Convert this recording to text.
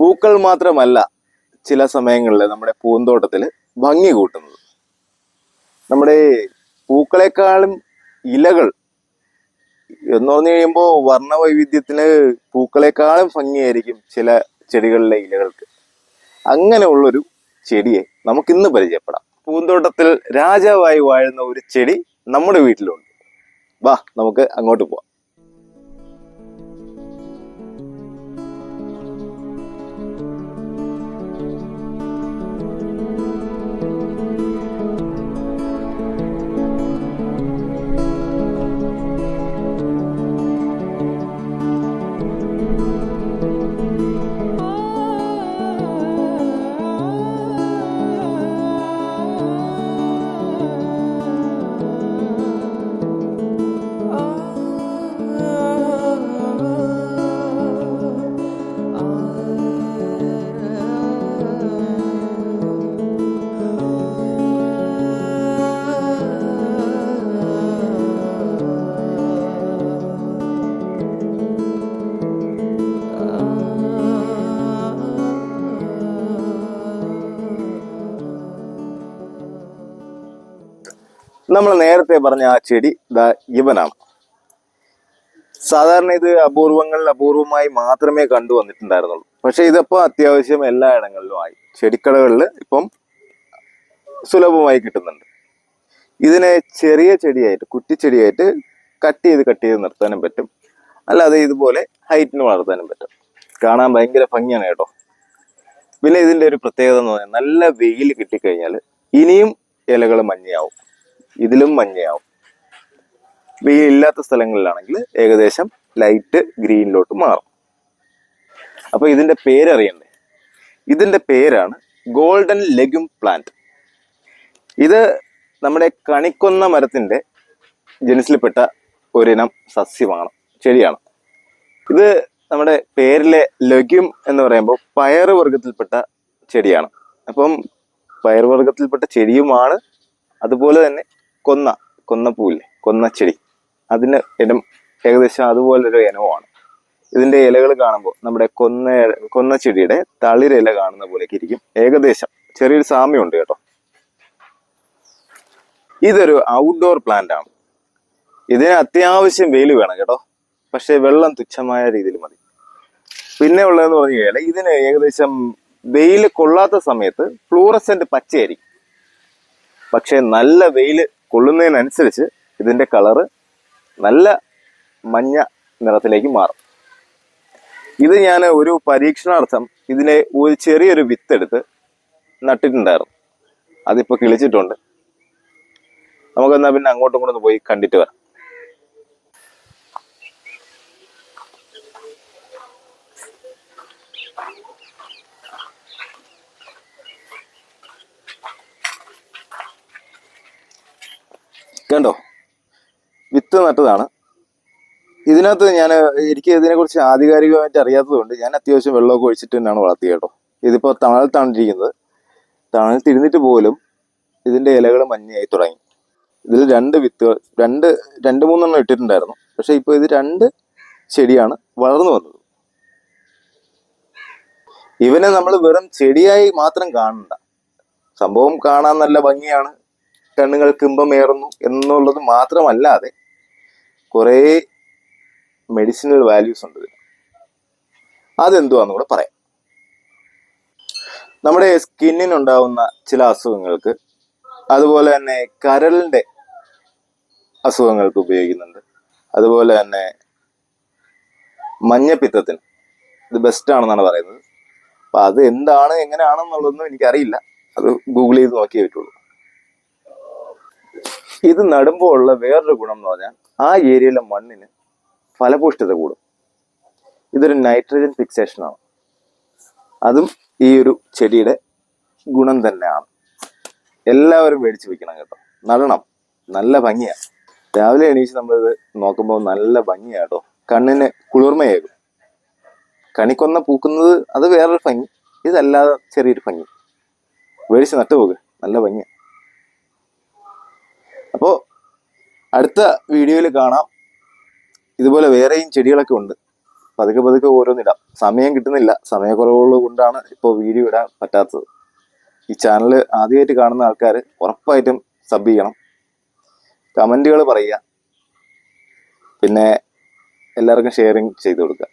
പൂക്കൾ മാത്രമല്ല ചില സമയങ്ങളിൽ നമ്മുടെ പൂന്തോട്ടത്തിൽ ഭംഗി കൂട്ടുന്നത്. നമ്മുടെ പൂക്കളെക്കാളും ഇലകൾ എന്ന് പറഞ്ഞു കഴിയുമ്പോൾ വർണവൈവിധ്യത്തിന് പൂക്കളെക്കാളും ഭംഗിയായിരിക്കും ചില ചെടികളിലെ ഇലകൾക്ക്. അങ്ങനെയുള്ളൊരു ചെടിയെ നമുക്ക് ഇന്ന് പരിചയപ്പെടാം. പൂന്തോട്ടത്തിൽ രാജാവായി വാഴുന്ന ഒരു ചെടി നമ്മുടെ വീട്ടിലുണ്ട്. വാ നമുക്ക് അങ്ങോട്ട് പോവാം. നമ്മൾ നേരത്തെ പറഞ്ഞ ആ ചെടി ദാ ഇവനാണ്. സാധാരണ ഇത് അപൂർവങ്ങളിൽ അപൂർവമായി മാത്രമേ കണ്ടുവന്നിട്ടുണ്ടായിരുന്നുള്ളൂ പക്ഷെ ഇതിപ്പോ അത്യാവശ്യം എല്ലായിടങ്ങളിലും ആയി. ചെടിക്കടകളിൽ ഇപ്പം സുലഭമായി കിട്ടുന്നുണ്ട്. ഇതിനെ ചെറിയ ചെടിയായിട്ട് കുറ്റിച്ചെടിയായിട്ട് കട്ട് ചെയ്ത് കട്ട് ചെയ്ത് നിർത്താനും പറ്റും. അല്ലാതെ ഇതുപോലെ ഹൈറ്റിന് വളർത്താനും പറ്റും. കാണാൻ ഭയങ്കര ഭംഗിയാണ് കേട്ടോ. പിന്നെ ഇതിന്റെ ഒരു പ്രത്യേകത എന്ന് പറഞ്ഞാൽ നല്ല വെയിൽ കിട്ടിക്കഴിഞ്ഞാൽ ഇനിയും ഇലകൾ മഞ്ഞയാവും. ഇതിലും മഞ്ഞയാവും. വെയിൽ ഇല്ലാത്ത സ്ഥലങ്ങളിലാണെങ്കിൽ ഏകദേശം ലൈറ്റ് ഗ്രീനിലോട്ട് മാറും. അപ്പൊ ഇതിന്റെ പേരറിയണ്ടേ? ഇതിന്റെ പേരാണ് ഗോൾഡൻ ലെഗും പ്ലാന്റ് ഇത് നമ്മുടെ കണിക്കൊന്ന മരത്തിന്റെ ജനസിൽപ്പെട്ട ഒരിനം സസ്യമാണ് ചെടിയാണ്. ഇത് നമ്മുടെ പേരിലെ ലഘ്യം എന്ന് പറയുമ്പോൾ പയറ് വർഗത്തിൽപ്പെട്ട ചെടിയാണ്. അപ്പം പയർ വർഗത്തിൽപ്പെട്ട ചെടിയുമാണ് അതുപോലെ തന്നെ കൊന്ന കൊന്നപ്പൂവില്ലേ കൊന്ന ചെടി. അതിന് ഇനം ഏകദേശം അതുപോലൊരു ഇനവുമാണ്. ഇതിന്റെ ഇലകൾ കാണുമ്പോൾ നമ്മുടെ കൊന്ന കൊന്ന ചെടിയുടെ തളിരില കാണുന്ന പോലെയൊക്കെ ഇരിക്കും. ഏകദേശം ചെറിയൊരു സാമ്യമുണ്ട് കേട്ടോ. ഇതൊരു ഔട്ട്ഡോർ പ്ലാന്റ് ആണ്. ഇതിന് അത്യാവശ്യം വെയിൽ വേണം കേട്ടോ. പക്ഷെ വെള്ളം തുച്ഛമായ രീതിയിൽ മതി. പിന്നെ ഉള്ളതെന്ന് പറഞ്ഞു കഴിഞ്ഞാൽ ഇതിന് ഏകദേശം വെയിൽ കൊള്ളാത്ത സമയത്ത് ഫ്ലൂറസെന്റ് പച്ചയായിരിക്കും. പക്ഷെ നല്ല വെയിൽ കൊള്ളുന്നതിനനുസരിച്ച് ഇതിന്റെ കളറ് നല്ല മഞ്ഞ നിറത്തിലേക്ക് മാറും. ഇത് ഞാൻ ഒരു പരീക്ഷണാർത്ഥം ഇതിനെ ഒരു ചെറിയൊരു വിത്തെടുത്ത് നട്ടിട്ടുണ്ടായിരുന്നു. അതിപ്പോൾ കിളിച്ചിട്ടുണ്ട്. നമുക്കെന്നാൽ പിന്നെ അങ്ങോട്ടും ഇങ്ങോട്ടൊന്ന് പോയി കണ്ടിട്ട് വരാം. കണ്ടോ? വിത്ത് നട്ടതാണ്. ഇതിനകത്ത് ഞാൻ എനിക്ക് ഇതിനെക്കുറിച്ച് ആധികാരികമായിട്ട് അറിയാത്തതുകൊണ്ട് ഞാൻ അത്യാവശ്യം വെള്ളമൊക്കെ ഒഴിച്ചിട്ട് തന്നെയാണ് വളർത്തിയത് കേട്ടോ. ഇതിപ്പോൾ താണ് തിരിഞ്ഞിട്ട് പോലും ഇതിന്റെ ഇലകൾ മഞ്ഞയായി തുടങ്ങി. ഇതിൽ രണ്ട് വിത്തുകൾ രണ്ട് രണ്ട് മൂന്നെണ്ണം ഇട്ടിട്ടുണ്ടായിരുന്നു. പക്ഷേ ഇപ്പോൾ ഇത് രണ്ട് ചെടിയാണ് വളർന്നു വന്നത്. ഇവനെ നമ്മൾ വെറും ചെടിയായി മാത്രം കാണണ്ട. സംഭവം കാണാൻ നല്ല ഭംഗിയാണ്. കണ്ണുകൾക്ക് ഇമ്പമേറുന്നു എന്നുള്ളത് മാത്രമല്ലാതെ കുറേ മെഡിസിനൽ വാല്യൂസ് ഉണ്ട് അതെന്തുവാന്ന് കൂടെ പറയാം. നമ്മുടെ സ്കിന്നിനുണ്ടാവുന്ന ചില അസുഖങ്ങൾക്ക് അതുപോലെ തന്നെ കരളിന്റെ അസുഖങ്ങൾക്ക് ഉപയോഗിക്കുന്നുണ്ട്. അതുപോലെ തന്നെ മഞ്ഞപ്പിത്തത്തിന്. ഇത് ബെസ്റ്റ് ആണെന്നാണ് പറയുന്നത്. അപ്പൊ അത് എന്താണ് എങ്ങനെയാണെന്നുള്ളതൊന്നും എനിക്കറിയില്ല. അത് ഗൂഗിൾ ചെയ്ത് നോക്കിയേ പറ്റുള്ളൂ. ഇത് നടുമ്പോൾ ഉള്ള വേറൊരു ഗുണം എന്ന് പറഞ്ഞാൽ ആ ഏരിയയിലെ മണ്ണിന് ഫലപുഷ്ടത കൂടും. ഇതൊരു നൈട്രജൻ ഫിക്സേഷനാണ് അതും ഈ ഒരു ചെടിയുടെ ഗുണം തന്നെയാണ്. എല്ലാവരും മേടിച്ച് വെക്കണം കേട്ടോ. നടണം. നല്ല ഭംഗിയാണ് രാവിലെ എണീച്ച് നമ്മളിത് നോക്കുമ്പോൾ നല്ല ഭംഗിയാണ് കേട്ടോ. കണ്ണിന് കുളിർമയേകും. കണിക്കൊന്ന പൂക്കുന്നത് അത് വേറൊരു ഭംഗി. ഇതല്ലാതെ ചെറിയൊരു ഭംഗി. മേടിച്ച് നട്ടുപോകുക. നല്ല ഭംഗിയാണ് അപ്പോൾ അടുത്ത വീഡിയോയിൽ കാണാം. ഇതുപോലെ വേറെയും ചെടികളൊക്കെ ഉണ്ട്. പതുക്കെ പതുക്കെ ഓരോന്നിടാം. സമയം കിട്ടുന്നില്ല. സമയക്കുറവുകൾ കൊണ്ടാണ് ഇപ്പോൾ വീഡിയോ ഇടാൻ പറ്റാത്തത്. ഈ ചാനൽ ആദ്യമായിട്ട് കാണുന്ന ആൾക്കാർ ഉറപ്പായിട്ടും സബ് ചെയ്യണം. കമന്റുകൾ പറയുക. പിന്നെ എല്ലാവർക്കും ഷെയറിങ് ചെയ്ത് കൊടുക്കുക.